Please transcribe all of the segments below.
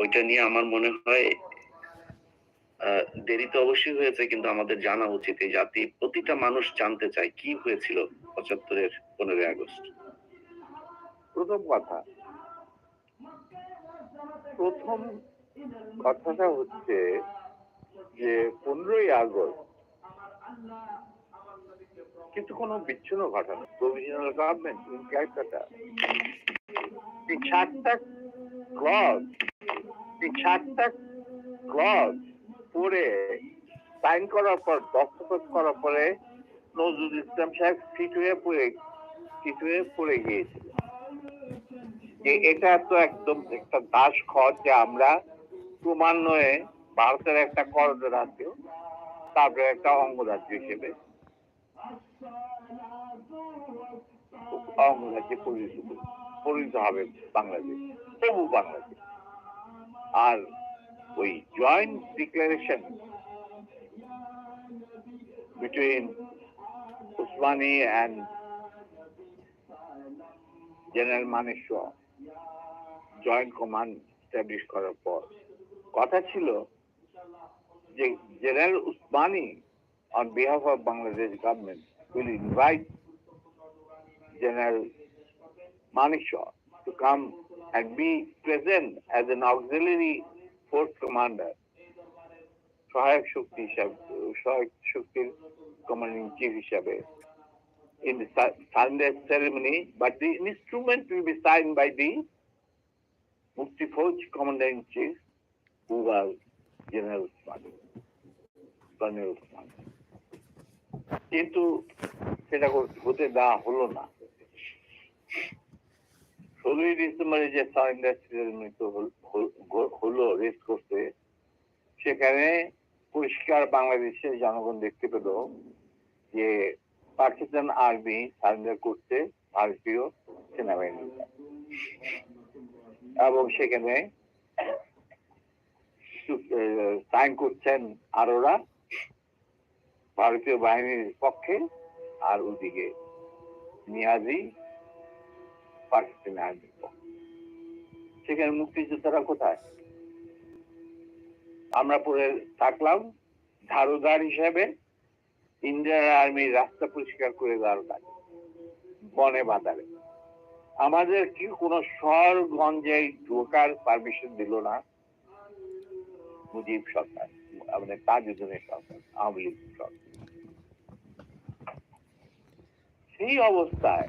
ওইটা নিয়ে আমার মনে হয় দেরি তো অবশ্যই হয়েছে, কিন্তু আমাদের জানা উচিত এই জাতি প্রতিটা মানুষ জানতে চায় কি হয়েছিল পঁচাত্তরের পনেরোই আগস্ট। প্রথম কথা, প্রথম কথাটা হচ্ছে যে পনেরোই আগস্ট কিন্তু কোনো বিচ্ছিন্ন ঘটনা, প্রভিশনাল গভর্নমেন্ট ইন ক্যালকাটা সাতটা সাতটা ক্লজ পড়ে সাইন করার পর দস্তখত করার পরে নজরুল ইসলাম সাহেব ফিট হয়ে পড়ে ফিট হয়ে পড়ে গিয়েছিল। যে এটা তো একদম একটা দাস খত যে আমরা ক্রমান্বয়ে ভারতের একটা করদ রাজ্য তারপরে একটা অঙ্গ অঙ্গরাজ্য হিসেবে অঙ্গরাজ্যে পরিণত পরিচিত হবে বাংলাদেশ। তবু বাংলাদেশ আর ওই joint declaration between Osmani and general Maneshwar joint command establish করার পর। কথা ছিল যে general Osmani on behalf of Bangladesh government will invite General Manikshwa to come and be present as an auxiliary force commander সহায়ক শক্তি হিসাবে সহায়ক শক্তির কমান্ডিং চিফ হিসাবে in the Sunday ceremony, but the instrument will be signed by the Mufti Fauj Commander in Chief, who was General Usman, Colonel Usman. কিন্তু সেটা হতে দেওয়া হলো না ষোলোই ডিসেম্বরে যে সারেন্ডার সেরেমনি তো হল- রেস করতে সেখানে পরিষ্কার বাংলাদেশের জনগণ দেখতে পেল যে পাকিস্তান আর্মি সারেন্ডার করছে ভারতীয় সেনাবাহিনী এবং সেখানে সাইন করছেন আরোরা ভারতীয় বাহিনীর পক্ষে আর ওদিকে নিয়াজি পাকিস্তান আর্মির পক্ষে সেখানে মুক্তিযোদ্ধারা কোথায়? আমরা পরে থাকলাম ধারুদার হিসেবে, ইন্ডিয়ান আর্মি রাস্তা পরিষ্কার করে দেওয়ার কাজ, বনে বাজারে। আমাদের কি কোনো শহর গঞ্জে ঢোকার পারমিশন দিল না? মুজিব সরকার, আমাদের তাজুদ্দিনের সরকার, আওয়ামী লীগ সরকার। সেই অবস্থায়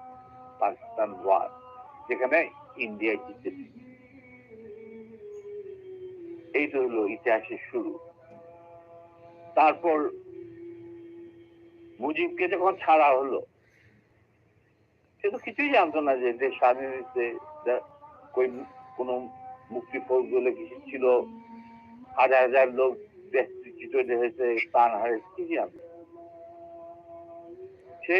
Pakistan war যেখানে ইন্ডিয়া জিতেছে। এইটা হলো ইতিহাসের শুরু। তারপর মুজিবকে যখন ছাড়া হলো, সে তো কিছুই জানতো না যে দেশ স্বাধীন হয়েছে কোনো মুক্তি ফৌজ বলে কিছু ছিল, হাজার হাজার লোক দেশচ্যুত হয়েছে প্রাণ হারিয়েছে কি জানতো সে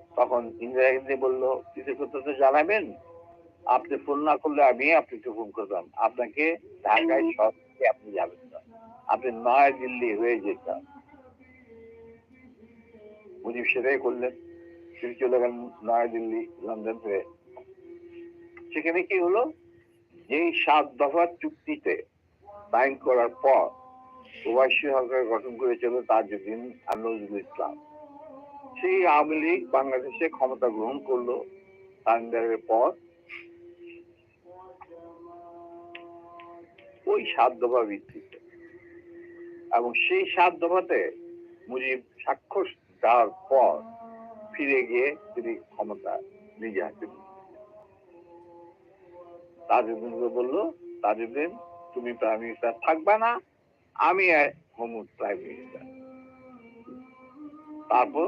তখন ইন্দিরা গান্ধী বলল কৃতজ্ঞতা তো জানাবেন। আপনি ফোন না করলে আমি আপনাকে ফোন করতাম। আপনাকে ঢাকায় সব থেকে আপনি যাবেন না। আপনি নয়া দিল্লি হয়ে যেতাম মুজিব সেটাই করলেন। তিনি চলে গেলেন নয়া দিল্লি লন্ডন হয়ে সেখানে কি হলো? যেই সাত দফার চুক্তিতে সাইন করার পর প্রবাসী সরকার গঠন করেছিল তাজউদ্দিন আর নজরুল ইসলাম। সেই আওয়ামী লীগ বাংলাদেশে ক্ষমতা গ্রহণ করল সারেন্ডারের পর। ওই সাত দফা ভিত্তিতে। এবং সেই সাত দফাতে মুজিব স্বাক্ষর দেওয়ার পর ফিরে গিয়ে তিনি ক্ষমতা নিজে হাতে তাজউদ্দিনকে বলল, তাজউদ্দিন, তুমি প্রাইম মিনিস্টার থাকবা না, আমি হোম প্রাইম মিনিস্টার। তারপর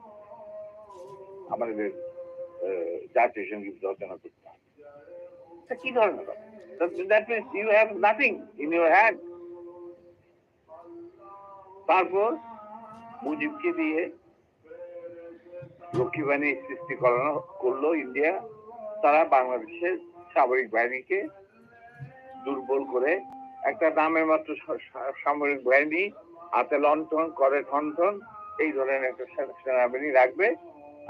আমাদের জাতীয় সংগীত রচনা করতে হবে। কি ধরনের that means you have nothing in your hand তারপর মুজিবকে দিয়ে লক্ষ্মী বাহিনী সৃষ্টি করানো করল ইন্ডিয়া। তারা বাংলাদেশের সামরিক বাহিনীকে দুর্বল করে একটা নামের মাত্র সামরিক বাহিনী হাতে লণ্ঠন, করে ঠনঠন এই ধরনের একটা সেনাবাহিনী রাখবে।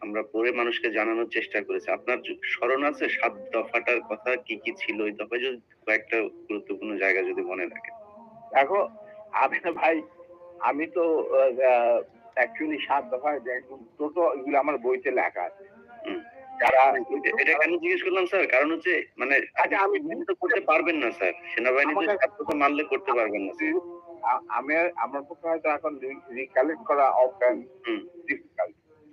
আমরা পড়ে মানুষকে জানানোর চেষ্টা করেছি। আপনার স্মরণ আছে? সাত দফাটার কথা কি কি ছিল ওই দফায়? যদি কয়েকটা গুরুত্বপূর্ণ জায়গা যদি মনে রাখেন। দেখো আমি ভাই আমি তো অ্যাকচুয়ালি সাত দফা টোটো এগুলো আমার বইতে লেখা আছে। যারা এটা- কেন জিজ্ঞেস করলাম স্যার? কারণ হচ্ছে মানে আচ্ছা আমি তো করতে পারবেন না স্যার। মানলে করতে পারবেন না আমি আমার পক্ষে হয়তো এখন রিকালেক্ট করা হুম। ডিফিকাল্ট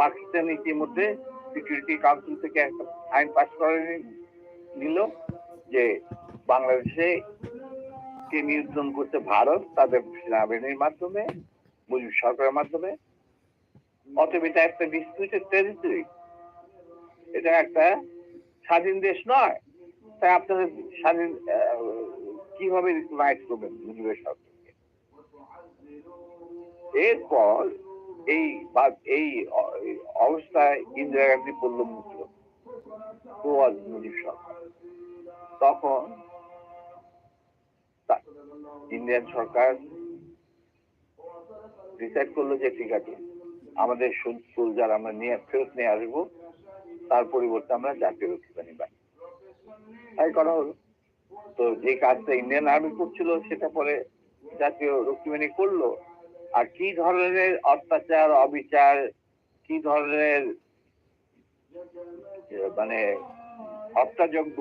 পাকিস্তান ইতিমধ্যে সিকিউরিটি কাউন্সিল থেকে একটা আইন পাস করে নিল যে বাংলাদেশে কে নিয়ন্ত্রণ করতে ভারত, তাদের সেনাবাহিনীর মাধ্যমে মুজিব সরকারের মাধ্যমে। অতএব এটা একটা ডিসপিউটেড টেরিটরি এটা একটা স্বাধীন দেশ নয়। তাই আপনাদের স্বাধীন কীভাবে রিকগনাইজ করবেন মুজিবের সরকারকে? এরপর এই এই অবস্থায় ইন্দিরা গান্ধী পড়ল মুক্ত তখন ইন্ডিয়ান সরকার ডিসাইড করল যে, ঠিক আছে, আমাদের সোলজার আমরা নিয়ে ফেরত নিয়ে আসব। তার পরিবর্তে আমরা জাতীয় রক্ষী বাহিনী। তাই করা হলো। তো যে কাজটা ইন্ডিয়ান আর্মি করছিল, সেটা পরে জাতীয় রক্ষী করল। আর কি ধরনের অত্যাচার, অবিচার, কি ধরনের মানে হত্যাযজ্ঞ,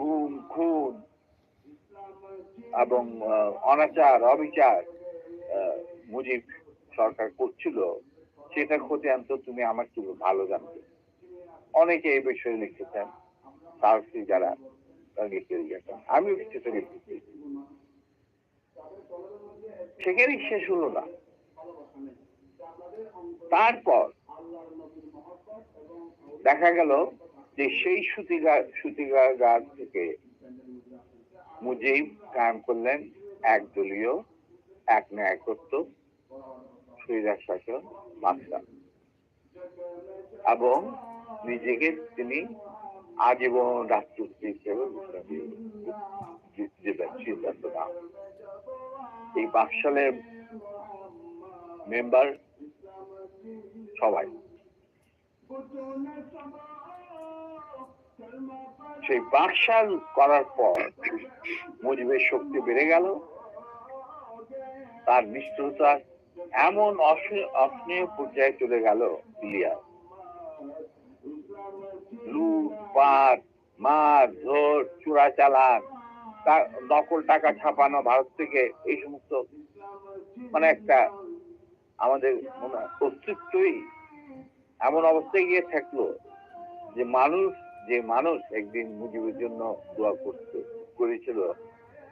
গুম, খুন এবং অনাচার, অবিচার মুজিব সরকার করছিল সেটা ক্ষতি আনতো তুমি আমার কি ভালো জানতে। অনেকে এই বিষয়ে লিখেছেন সাহসী যারা, তারা লিখে গেছেন আমিও কিছুটা লিখেছি। সেখানেই শেষ হলো না। তারপর দেখা গেল যে সেই সুতিগার সুতিগার থেকে মুজিব কায়েম করলেন একদলীয়, এক ন্যায়কত্ব সুবিধা শাসন বাদশা এবং নিজেকে তিনি আজীবন রাষ্ট্রপতি হিসেবে ঘোষণা দিয়ে দেবেন সিদ্ধান্ত না এই বাকশালের মেম্বার সবাই। সেই বাকশাল করার পর মুজিবের শক্তি বেড়ে গেল। তার নিষ্ঠুরতা এমন অসহনীয় পর্যায়ে চলে গেল ইলিয়া লুট, পাট, মার ধর চোরা চালান নকল টাকা ছাপানো ভারত থেকে এই সমস্ত মানে একটা আমাদের অস্তিত্বই এমন অবস্থায় গিয়ে থাকল যে মানুষ যে মানুষ একদিন মুজিবের জন্য দোয়া করতে, করেছিল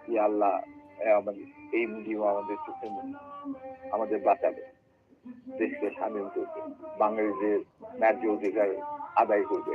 যে আল্লাহ আমাদের, এই মুজিব আমাদের চোখে আমাদের বাঁচাবে। দেশকে স্বাধীন করবে বাঙালিদের ন্যায্য অধিকার আদায় করবে।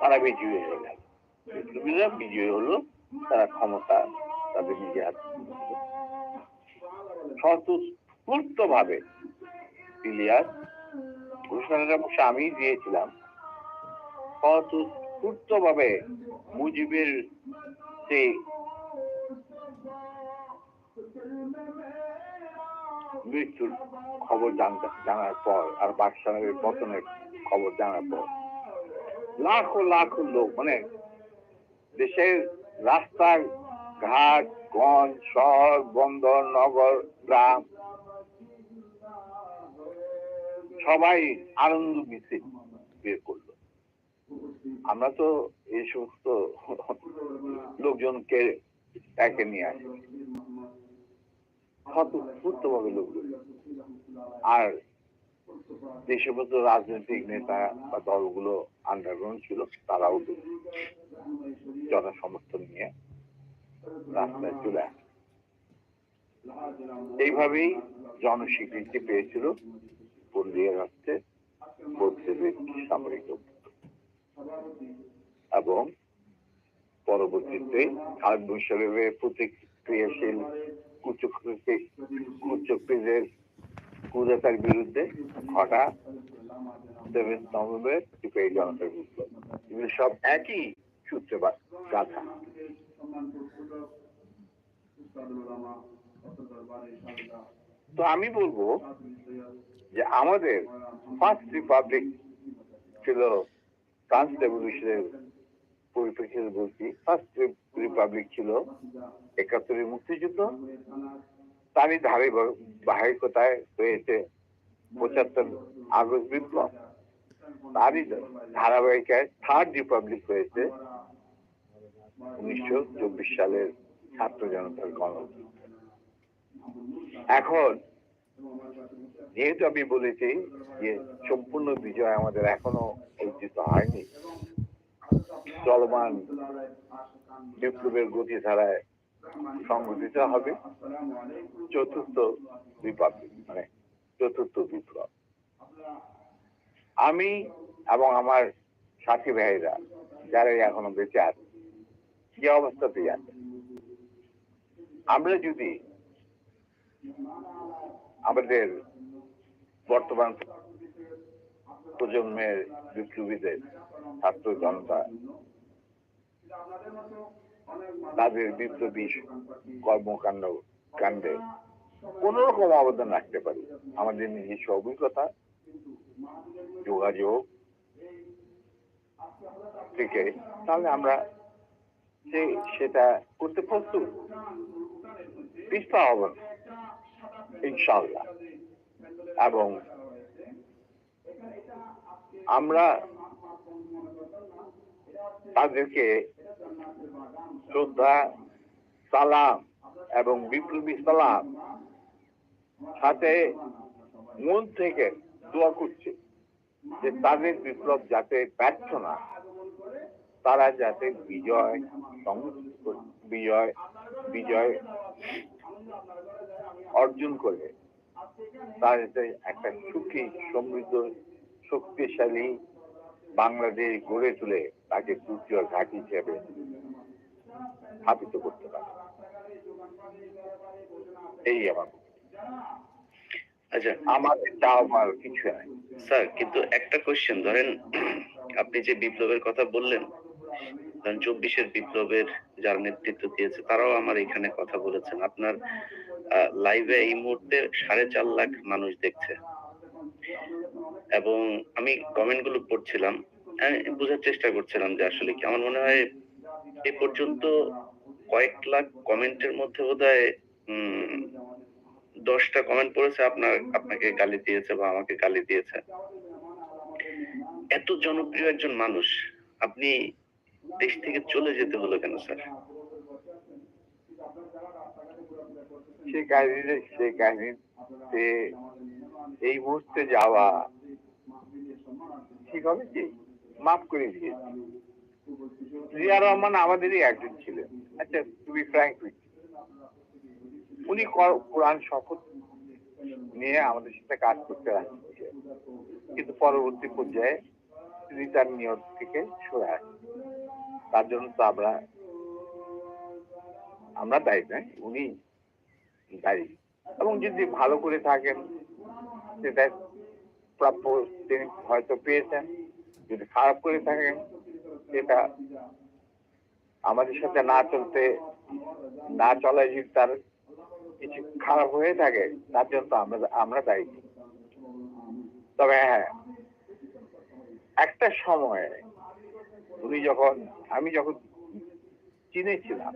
তারা বিজয়ী হয়ে গেল। বিপ্লবীরা বিজয়ী হলো, তারা ক্ষমতা তাদের নিজে হাতে স্বতঃস্ফূর্ত ভাবে ইলিয়াস ঘোষণাটা অবশ্য আমি দিয়েছিলাম। স্বতঃস্ফূর্ত ভাবে মুজিবের সেই মৃত্যুর খবর জানার পর আর বাদশাহের পতনের খবর জানার পর লাখো লাখো লোক মানে দেশের রাস্তা ঘাট, গঞ্জ, শহর, বন্দর, নগর, গ্রাম, সবাই আনন্দ মিছিল বের করল। আমরা তো এই সমস্ত লোকজনকে একে নিয়ে আসি। স্বতঃস্ফূর্ত ভাবে লোকজন। আর যে সমস্ত রাজনৈতিক নেতা বা দলগুলো আন্ডারগ্রাউন্ড ছিল, তারাও জনসমর্থন নিয়ে রাস্তায় চলে আসে। এইভাবেই জনস্বীকৃতি পেয়েছিল পল্লিয়া রাষ্ট্রে বলসেবিক সামরিক এবং পরবর্তীতে খালেদ মুশারফের প্রতিক্রিয়াশীল কুচক্রীদের কুদাতার বিরুদ্ধে ঘটা সেভেন নভেম্বর সিপাহী জনতার বিপ্লব এগুলো সব একই সূত্রে গাথা। তো আমি বলব যে আমাদের ফার্স্ট রিপাবলিক ছিল ফ্রান্স রেভলিউশনের পরিপ্রেক্ষিতে বলছি। ফার্স্ট রিপাবলিক ছিল একাত্তরের মুক্তিযুদ্ধ। তারই ধারে বাহিকতায় হয়েছে পঁচাত্তর আগস্ট বিপ্লব। তারই ধারাবাহিকায় থার্ড রিপাবলিক হয়েছে উনিশশো চব্বিশ সালের ছাত্র জনতার গণ এখন যেহেতু আমি বলেছি যে সম্পূর্ণ বিজয় আমাদের এখনও অর্জিত হয়নি, চলমান বিপ্লবের গতি ধারায় সংগঠিত হবে। চতুর্থ রিপাবলিক মানে চতুর্থ বিপ্লব। আমি এবং আমার সাথী ভাইরা যারা এখনও বেঁচে আছে যে অবস্থাতেই আছে? আমরা যদি আমাদের বর্তমান প্রজন্মের বিপ্লবীদের, ছাত্র জনতা তাদের বিপ্লবী কর্মকাণ্ড, কাণ্ডে কোন রকম অবদান রাখতে পারি। আমাদের নিজস্ব অভিজ্ঞতা, যোগাযোগ থেকে তাহলে আমরা সে, সেটা করতে প্রস্তুত। পিছপা হব না ইনশাল্লাহ এবং আমরা তাদেরকে শ্রদ্ধা, সালাম এবং বিপ্লবী সালাম সাথে মন থেকে দোয়া করছে যে তাদের বিপ্লব যাতে ব্যর্থ না তারা যাতে বিজয় বিজয় বিজয় অর্জন করে। যাতে একটা সুখী, সমৃদ্ধ, শক্তিশালী বাংলাদেশ গড়ে তুলে। তাকে তৃতীয় ঘাঁটি হিসেবে স্থাপিত করতে পারে। এই আমার আচ্ছা। আমাদের কিছু নাই। স্যার কিন্তু একটা কোশ্চেন ধরেন আপনি যে বিপ্লবের কথা বললেন ধরেন চব্বিশের বিপ্লবের যারা নেতৃত্ব দিয়েছে তারাও আমার এখানে কথা বলেছেন। আপনার লাইভে এই মুহূর্তে সাড়ে চার লাখ মানুষ দেখছে। এবং আমি কমেন্টগুলো পড়ছিলাম বোঝার চেষ্টা করছিলাম যে আসলে কি আমার মনে হয় এ পর্যন্ত কয়েক লাখ কমেন্টের মধ্যে বোধ হয় দশটা কমেন্ট পড়েছে আপনার, আপনাকে গালি দিয়েছে বা আমাকে গালি দিয়েছে। এত জনপ্রিয় একজন মানুষ, আপনি দেশ থেকে চলে যেতে হলো কেন, স্যার? সেই কাহিনী সেই কাহিনীতে এই মুহূর্তে যাওয়া, ঠিক হবে কি? মাফ করে দিয়েছি। জিয়া রহমান আমাদেরই একজন ছিলেন। আচ্ছা টু ফ্র্যাঙ্ক উনি কোরআন শপথ নিয়ে আমাদের সাথে কাজ করতে কিন্তু পরবর্তী পর্যায়ে তিনি তার নিয়ত থেকে সরে আসেন তার জন্য তো আমরা আমরা দায়ী নয়, উনি দায়ী। এবং যদি ভালো করে থাকেন, সেটা প্রাপ্য তিনি হয়তো পেয়েছেন। যদি খারাপ করে থাকেন, সেটা আমাদের সাথে না চলতে, না চলায় যদি তার কিছু খারাপ হয়ে থাকে, তার জন্য আমরা আমরা দায়ী। তবে হ্যাঁ একটা সময়ে উনি যখন, আমি যখন চিনেছিলাম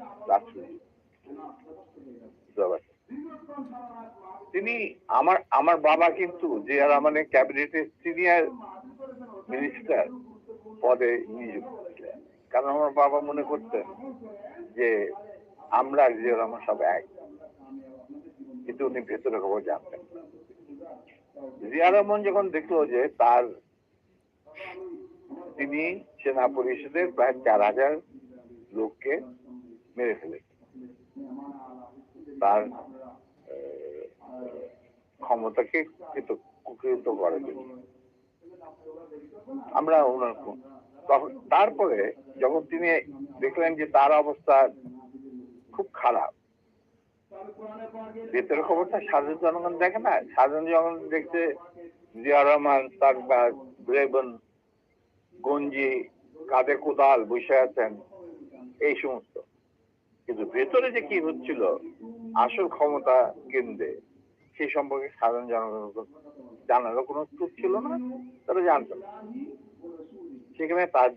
তিনি আমার আমার বাবা কিন্তু যে আর মানে ক্যাবিনেটের সিনিয়র মিনিস্টার পদে নিযুক্ত ছিলেন। কারণ আমার বাবা মনে করতেন যে আমরা আর জিয়া রহমান সব এক। কিন্তু উনি ভেতরে খবর জানতেন। জিয়া রহমান যখন দেখল যে তার তিনি সেনা পরিষদের প্রায় চার হাজার লোককে মেরে ফেলেছেন। তার ক্ষমতাকে কুকৃত করার জন্য আমরা ওনার তখন তারপরে যখন তিনি দেখলেন যে তার অবস্থা খুব খারাপ, ভেতরের খবরটা সাধারণ জনগণ দেখে না, সাধারণ জনগণ দেখছে জিয়া রহমান ব্রেবন গঞ্জি কাঁধে কোদাল বসে আছেন, এই সমস্ত। কিন্তু ভেতরে যে কি হচ্ছিল, আসল ক্ষমতা কেন্দ্রে সেই সম্পর্কে সাধারণ জনগণ জানারও কোনো সুযোগ ছিল না, তারা জানতো না। সেখানে তার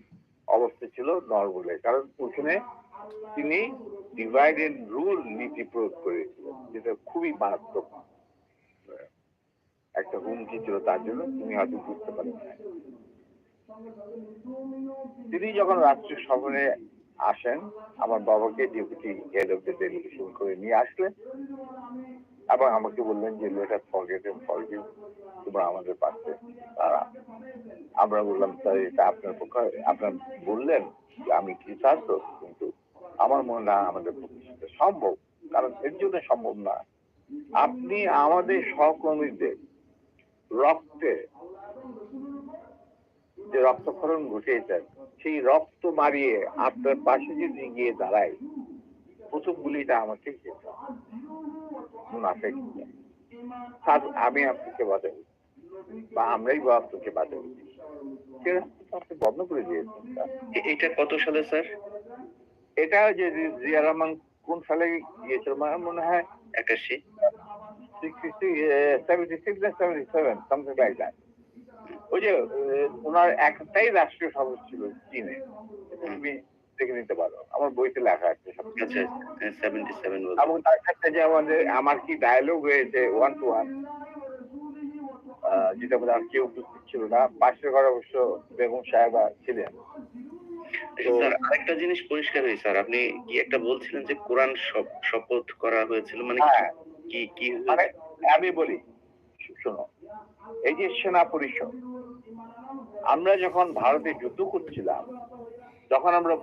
অবস্থা ছিল নরবলে, কারণ ওখানে তিনি ডিভাইড এন্ড রুল নীতি প্রয়োগ করেছিলেন, যেটা খুবই মারাত্মক। একটা হুমকি ছিল তার জন্য, তিনি হয়তো বুঝতে পারেন। তিনি যখন রাষ্ট্রীয় সফরে আসেন, আমার বাবাকে deputy head of the delegation করে নিয়ে আসলেন। এবং আমাকে বললেন যে লেটার ফরগেট এন্ড ফরগিভ তোমরা আমাদের পাশে তারা আমরা বললাম, স্যার, এটা আপনার পক্ষে আপনার বললেন যে, আমি কি কৃতার্থ কিন্তু আমার মনে হয় আমাদের পক্ষে সম্ভব, কারণ এর জন্য সম্ভব না। আপনি আমাদের সহকর্মীদের রক্তে যে রক্তক্ষরণ ঘটিয়েছেন, সেই রক্ত মারিয়ে আপনার পাশে যদি গিয়ে দাঁড়ায়, প্রথম গুলিটা আমাকে মুনাফেক আমি আপনাকে বাঁচাবো বা আমরাই বা আপনাকে আপনি বন্ধ করে দিয়েছেন। এটা কত সালে স্যার? এটা যে জিয়া রহমান কোন সালে গিয়েছিল? আমার মনে হয় একাশি। ওই যে ওনার একটাই রাষ্ট্রীয় সভা ছিল চীনে। তুমি নিতে পারো। আমার বইতে লেখা আছে আচ্ছা সেভেন্টি সেভেন এবং তার সাথে যে আমাদের আমার কি ডায়ালগ হয়েছে ওয়ান টু ওয়ান যেটা বোধ কেউ ছিল না। পাশের ঘরে অবশ্য বেগম সাহেবা ছিলেন। স্যার আরেকটা জিনিস পরিষ্কার হয়েছে স্যার। আপনি কি একটা বলছিলেন যে কোরআন শপথ করা হয়েছিল? মানে কি- হ্যাঁ। কি কি মানে আমি বলি শোনো এই যে সেনা পরিষদ আমরা যখন ভারতে যুদ্ধ করছিলাম তখন আমরা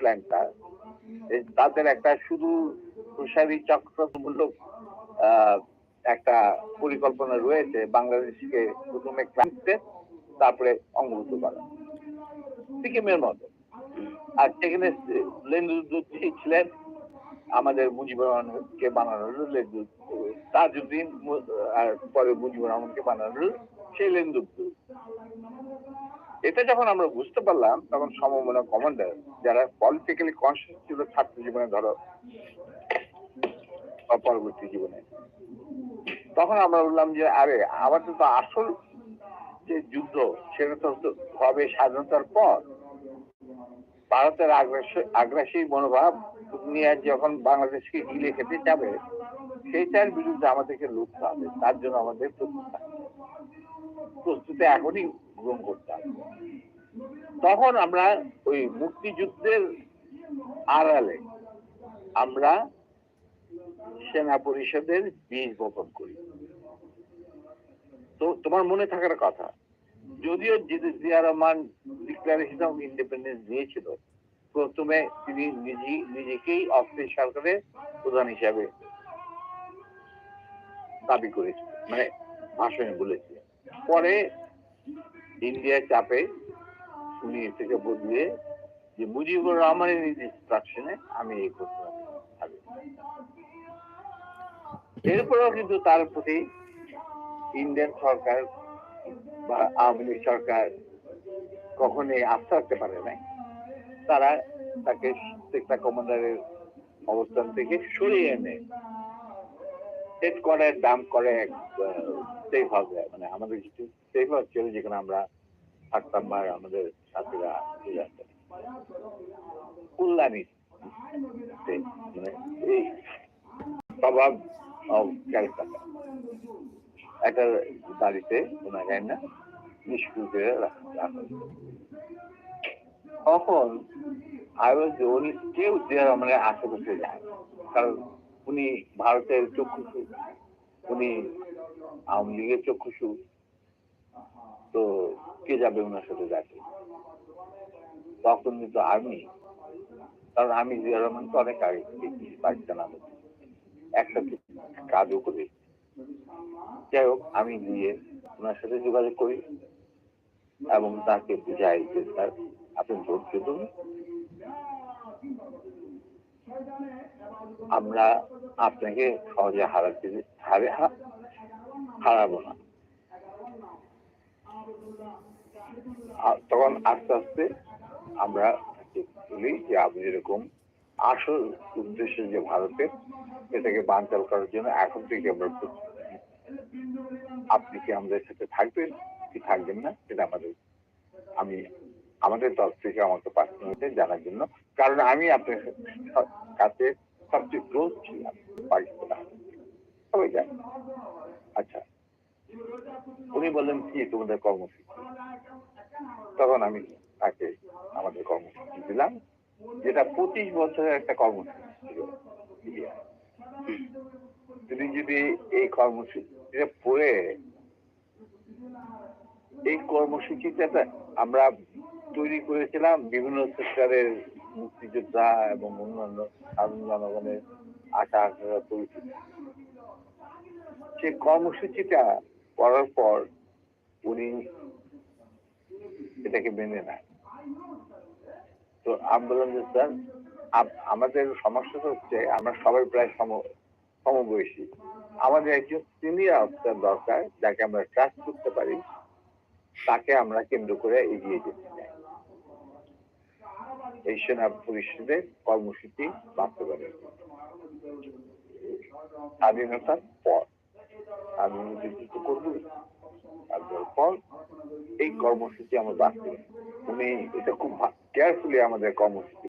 প্ল্যানটা তাদের একটা শুধু প্রসারী চক্রমূলক একটা পরিকল্পনা রয়েছে, বাংলাদেশকে প্রথমে ক্লান্তে তারপরে অঙ্গভূত করা। সিকিমের মতো। আর সেখানে লেন্দুদ্দি ছিলেন, আমাদের মুজিবুর রহমানকে বানানো হলো তাজউদ্দিন আর পরে মুজিবুর রহমানকে বানানো হলো সেই লেন্দুদ্দু এটা যখন আমরা বুঝতে পারলাম, তখন সমমনা কমান্ডার যারা পলিটিক্যালি কনসিয়াস ছিল ছাত্র জীবনে, ধরো পরবর্তী জীবনে, তখন আমরা বললাম যে, আরে, আমাদের তো আসল যে যুদ্ধ, সেটা তো হবে স্বাধীনতার পর। ভারতের আগ্রাসী মনোভাব নিয়ে যখন বাংলাদেশকে গিলে খেতে যাবে, সেইটার বিরুদ্ধে আমাদেরকে লড়তে হবে। তার জন্য আমাদের প্রস্তুত প্রস্তুতি এখনই গ্রহণ হবে তখন আমরা ওই মুক্তিযুদ্ধের আড়ালে আমরা সেনা পরিষদের বীজ বপন করি। তো তোমার মনে থাকার কথা, যদিও Zia Rahman declaration of independence দিয়েছিল, প্রথমে তিনি নিজেই, নিজেকেই অস্থির সরকারের প্রধান হিসাবে দাবি করেছিলেন মানে ভাষণে বলেছিলেন। পরে ইন্ডিয়ার চাপে উনি থেকে বদলিয়ে যে মুজিবুর রহমানের ইনস্ট্রাকশনে আমি এই করতে পারি এরপরেও কিন্তু তার প্রতি ইন্ডিয়ান সরকার বা আওয়ামী লীগ সরকার কখনোই আস্থা রাখতে পারে নাই। তারা তাকে সেক্টর কমান্ডারের অবস্থান থেকে সরিয়ে এনে সেট করে দাম করে সেফ হাউসে মানে আমাদের কিছু সেফ হাউস ছিল যেখানে আমরা থাকতাম বা আমাদের সাথীরা চলে আসতেন। কল্যাণী মানে এই স্বভাব ক্যালকাটা একটা বাড়িতে ওনাকে না, নিষ্ক্রিয় করে তখন আই ওয়াজ ওনলি কেউ যে আমাদের আশেপাশে যায়। কারণ উনি ভারতের চক্ষুষু উনি আওয়ামী লীগের চক্ষুষু তো কে যাবে ওনার সাথে দেখে? তখন কিন্তু আমি, কারণ আমি জিয়া রহমান তো অনেক আগে পাকিস্তান আমি একসাথে কাজও করি। যাই হোক, আমি গিয়ে ওনার সাথে যোগাযোগ করি এবং তাকে বুঝাই যে, স্যার, আপনি ধৈর্য ধরুন আমরা আপনাকে সহজে হারাতে হারে হারাবো না তখন আস্তে আস্তে আমরা বলি যে, আপনি যেরকম আসল উদ্দেশ্য যে ভারতের, এটাকে বানচাল করার জন্য এখন থেকে আমরা। আপনি কি আমাদের সাথে থাকবেন, কি থাকবেন না সেটা আমাদের, আমি, আমাদের তরফ থেকে আমাকে পার্সোনালিতে জানার জন্য কারণ আমি আপনার কাছে সবচেয়ে ক্লোজ ছিলাম পাকিস্তান সবাই জানে আচ্ছা উনি বললেন, কি তোমাদের কর্মসূচি? তখন আমি তাকে আমাদের কর্মসূচি দিলাম, যেটা পঁচিশ বছরের একটা কর্মসূচি ছিল। তিনি যদি এই কর্মসূচিটা পড়ে, এই কর্মসূচিটা আমরা তৈরি করেছিলাম বিভিন্ন সেক্টরের মুক্তিযোদ্ধা এবং অন্যান্য সাধারণ জনগণের আশা আকাঙ্ক্ষা পরিচিত সে কর্মসূচিটা করার পর উনি এটাকে মেনে নেয় তো যে স্যার আমাদের সমস্যাটা হচ্ছে আমরা সবাই প্রায় সম, সমবয়সী। আমাদের একজন সিনিয়র অফিসার দরকার, যাকে আমরা ট্রাস্ট করতে পারি, তাকে আমরা কেন্দ্র করে এগিয়ে যেতে চাই। এই সেনা পরিষদের কর্মসূচি বাস্তবায়ন স্বাধীনতার পর আমি নেতৃত্ব করব। তারপর পর এই কর্মসূচি আমার বাস্তবায়ন উনি এটা খুব কেয়ারফুলি আমাদের কর্মসূচি